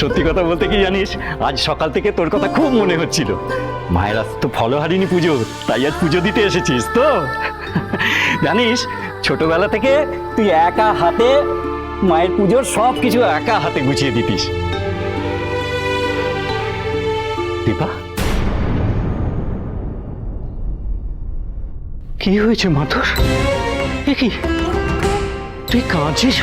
সত্যি কথা বলতে কি জানিস? আজ সকাল থেকে তোর কথা খুব মনে হচ্ছিল। মায়ের আজ তো ফলহারিণী পুজো, তাই আজ পুজো দিতে এসেছিস তো? জানিস, ছোটবেলা থেকে তুই একা হাতে মায়ের পুজোর সব কিছু একা হাতে গুছিয়ে দিতিস। দীপা? কি হয়েছে মাথুর? কি? তুই কাঁদছিস?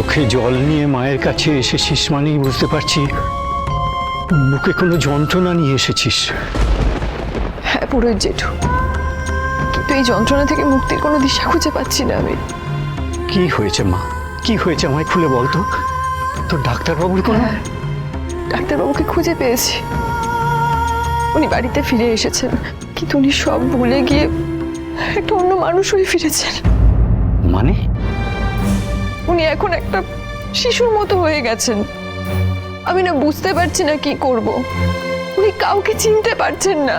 চোখে জল নিয়ে মায়ের কাছে এসেছিস মানেই বুঝতে পারছি। বুকে কোনো যন্ত্রণা নিয়ে এসেছিস। হ্যাঁ পুরোহিত জেঠু। কিন্তু এই যন্ত্রণা থেকে মুক্তির কোনো দিশা খুঁজে পাচ্ছি না আমি। কি হয়েছে মা? কি হয়েছে আমায় খুলে বলতো তোর ডাক্তারবাবুর কোনো হ্যাঁ ডাক্তারবাবুকে খুঁজে পেয়েছি। উনি বাড়িতে ফিরে এসেছেন কিন্তু উনি সব ভুলে গিয়ে একটা অন্য মানুষ হয়ে ফিরেছেন। মানে? উনি এখন একটা শিশুর মতো হয়ে গেছেন। আমি না বুঝতে পারছি না কি করব। উনি কাউকে চিনতে পারছেন না।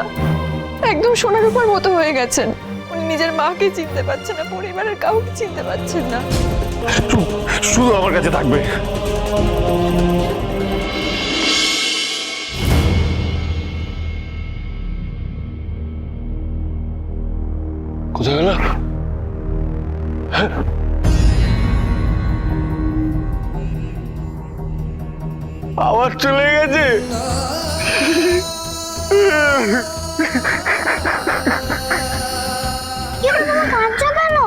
একদম সোনার উপর মতো হয়ে গেছেন। উনি নিজের মাকে চিনতে পারছেন না, পরিবারের কাউকে চিনতে পারছেন না। শুধু আমার কাছে থাকবে। কোথায় গেল? আবার চলে গেছে।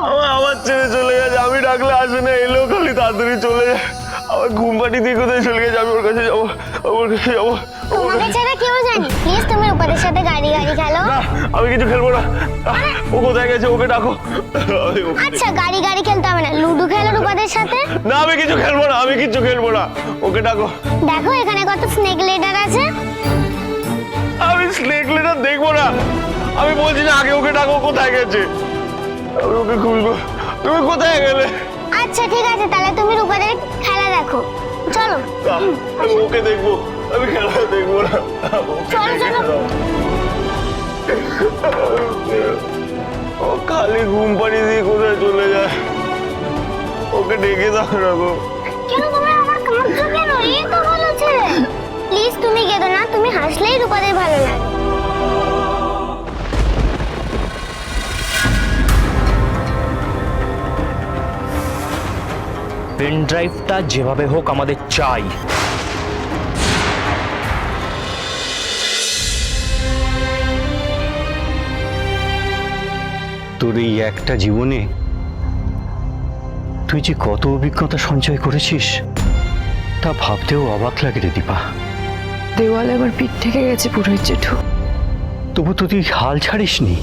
আমার আবার ছেড়ে চলে গেছে আমি ডাকলে আসে না এলো খালি তাড়াতাড়ি চলে যায়। আমার ঘুম পাটি দিয়ে কোথায় চলে গেছে আমি ওর কাছে যাব ওর কাছে যাব ওর তোমাকে কাছে- ছাড়া কেউ জানি প্লিজ তুমি উপরের সাথে গাড়ি গাড়ি খেলো। না আমি কিছু খেলব না। ও কোথায় গেছে ওকে ডাকো। আমি ওকে- আচ্ছা গাড়ি গাড়ি খেলতে হবে না। লুডো খেলো রূপাদের সাথে। না আমি কিছু খেলব না আমি কিছু খেলব না। ওকে ডাকো। দেখো এখানে কত স্নেক লেডার আছে। আমি স্নেক লেটার দেখব না। আমি বলছি না আগে ওকে ডাকো কোথায় গেছে? আমি ওকে খুঁজবো তুমি কোথায় গেলে? আচ্ছা ঠিক আছে তাহলে তুমি রূপাদের খেলা দেখো। চলো। আমি ওকে দেখব আমি খেলা দেখব না। চলো, চলো। ও খালি ঘুম পাড়ি ওকে ডেকে দাও না গো কেন তুমি আমার কাঁদছো কেন এই তো ভালো ছেলে প্লিজ তুমি কেঁদো না তুমি হাসলেই রূপাদের ভালো লাগে পেন ড্রাইভটা যেভাবে হোক আমাদের চাই তোর এই একটা জীবনে তুই যে কত অভিজ্ঞতা সঞ্চয় করেছিস তা ভাবতেও অবাক লাগে রে দীপা। দেওয়ালে আমার পিঠ থেকে গেছে পুরোহিত জেঠু। তবু তো তুই হাল ছাড়িসনি।